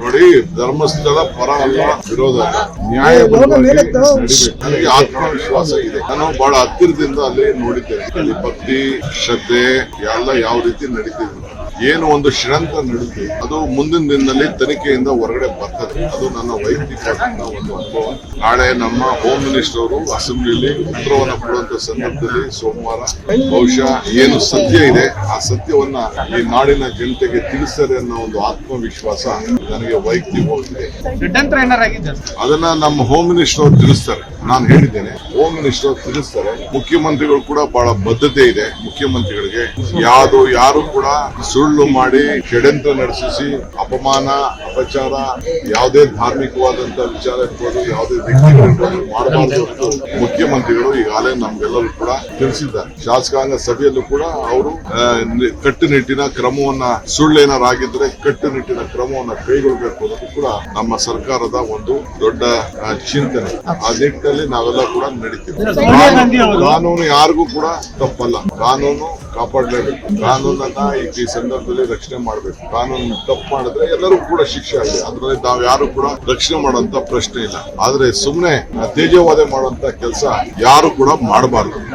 ನೋಡಿ ಧರ್ಮಸ್ಥಳ ಪರ ಅಲ್ಲ ವಿರೋಧ ನ್ಯಾಯ ನನಗೆ ಆತ್ಮವಿಶ್ವಾಸ ಇದೆ. ನಾನು ಬಹಳ ಹತ್ತಿರದಿಂದ ಅಲ್ಲಿ ನೋಡಿದ್ದೇನೆ. ಅಲ್ಲಿ ಭಕ್ತಿ ಶ್ರದ್ಧೆ ಎಲ್ಲ ಯಾವ ರೀತಿ ನಡೀತಿದೆ. ಏನು ಒಂದು ಶ್ರಂತ ನಡೆದಿದೆ ಅದು ಮುಂದಿನ ದಿನದಲ್ಲಿ ತನಿಖೆಯಿಂದ ಹೊರಗಡೆ ಬರ್ತದೆ. ಅದು ನನ್ನ ವೈಯಕ್ತಿಕ ಒಂದು ಅನುಭವ. ನಾಳೆ ನಮ್ಮ ಹೋಮ್ ಮಿನಿಸ್ಟರ್ ಅವರು ಅಸೆಂಬ್ಲಿಯಲ್ಲಿ ಉತ್ತರವನ್ನು ಕೊಡುವಂತ ಸಂದರ್ಭದಲ್ಲಿ ಸೋಮವಾರ ಬಹುಶಃ ಏನು ಸತ್ಯ ಇದೆ ಆ ಸತ್ಯವನ್ನ ಈ ನಾಡಿನ ಜನತೆಗೆ ತಿಳಿಸ್ತಾರೆ ಅನ್ನೋ ಒಂದು ಆತ್ಮವಿಶ್ವಾಸ ನನಗೆ ವೈಯಕ್ತಿಕವಾಗಿದೆ. ಅದನ್ನ ನಮ್ಮ ಹೋಮ್ ಮಿನಿಸ್ಟರ್ ಅವರು ತಿಳಿಸ್ತಾರೆ. ನಾನು ಹೇಳಿದ್ದೇನೆ. ಹೋಮ್ ಮಿನಿಸ್ಟರ್ ಅವರು ತಿಳಿಸ್ತಾರೆ ಮುಖ್ಯಮಂತ್ರಿಗಳು ಕೂಡ ಬಹಳ ಬದ್ಧತೆ ಇದೆ ಮುಖ್ಯಮಂತ್ರಿಗಳಿಗೆ. ಯಾವುದು ಯಾರು ಕೂಡ ಸುಳ್ಳು ಮಾಡಿ ಷಡ್ಯಂತ್ರ ನಡೆಸಿಸಿ ಅಪಮಾನ, ಅಪಚಾರ, ಯಾವುದೇ ಧಾರ್ಮಿಕವಾದಂತ ವಿಚಾರ ಇರ್ಬೋದು, ಯಾವುದೇ ವ್ಯಕ್ತಿಗಳು ಮಾಡಬಾರದು ಮುಖ್ಯಮಂತ್ರಿಗಳು ಈಗಾಗಲೇ ನಮ್ಗೆಲ್ಲರೂ ಕೂಡ ತಿಳಿಸಿದ್ದಾರೆ. ಶಾಸಕಾಂಗ ಸಭೆಯಲ್ಲೂ ಕೂಡ ಅವರು ಕಟ್ಟುನಿಟ್ಟಿನ ಕ್ರಮವನ್ನ ಸುಳ್ಳೇನಾರಾಗಿದ್ರೆ ಕಟ್ಟುನಿಟ್ಟಿನ ಕ್ರಮವನ್ನ ಕೈಗೊಳ್ಳಬೇಕು ಅನ್ನೋದು ಕೂಡ ನಮ್ಮ ಸರ್ಕಾರದ ಒಂದು ದೊಡ್ಡ ಚಿಂತನೆ. ಆ ನಿಟ್ಟಿನಲ್ಲಿ ನಾವೆಲ್ಲ ಕೂಡ ನಡೀತೀವಿ. ಕಾನೂನು ಯಾರಿಗೂ ಕೂಡ ತಪ್ಪಲ್ಲ. ಕಾನೂನು ಕಾಪಾಡಲೇಬೇಕು. ಕಾನೂನನ್ನ ಈ ಈ ಸಂದರ್ಭದಲ್ಲಿ ರಕ್ಷಣೆ ಮಾಡಬೇಕು. ಕಾನೂನು ತಪ್ಪು ಮಾಡಿದ್ರೆ ಎಲ್ಲರೂ ಕೂಡ ಶಿಕ್ಷೆ ಆಗಿದೆ ಅದರಲ್ಲಿ ನಾವು ಯಾರು ಕೂಡ ರಕ್ಷಣೆ ಮಾಡುವಂತ ಪ್ರಶ್ನೆ ಇಲ್ಲ. ಆದ್ರೆ ಸುಮ್ಮನೆ ತೇಜವಾದೆ ಮಾಡುವಂತ ಕೆಲಸ ಯಾರು ಕೂಡ ಮಾಡಬಾರ್ದು.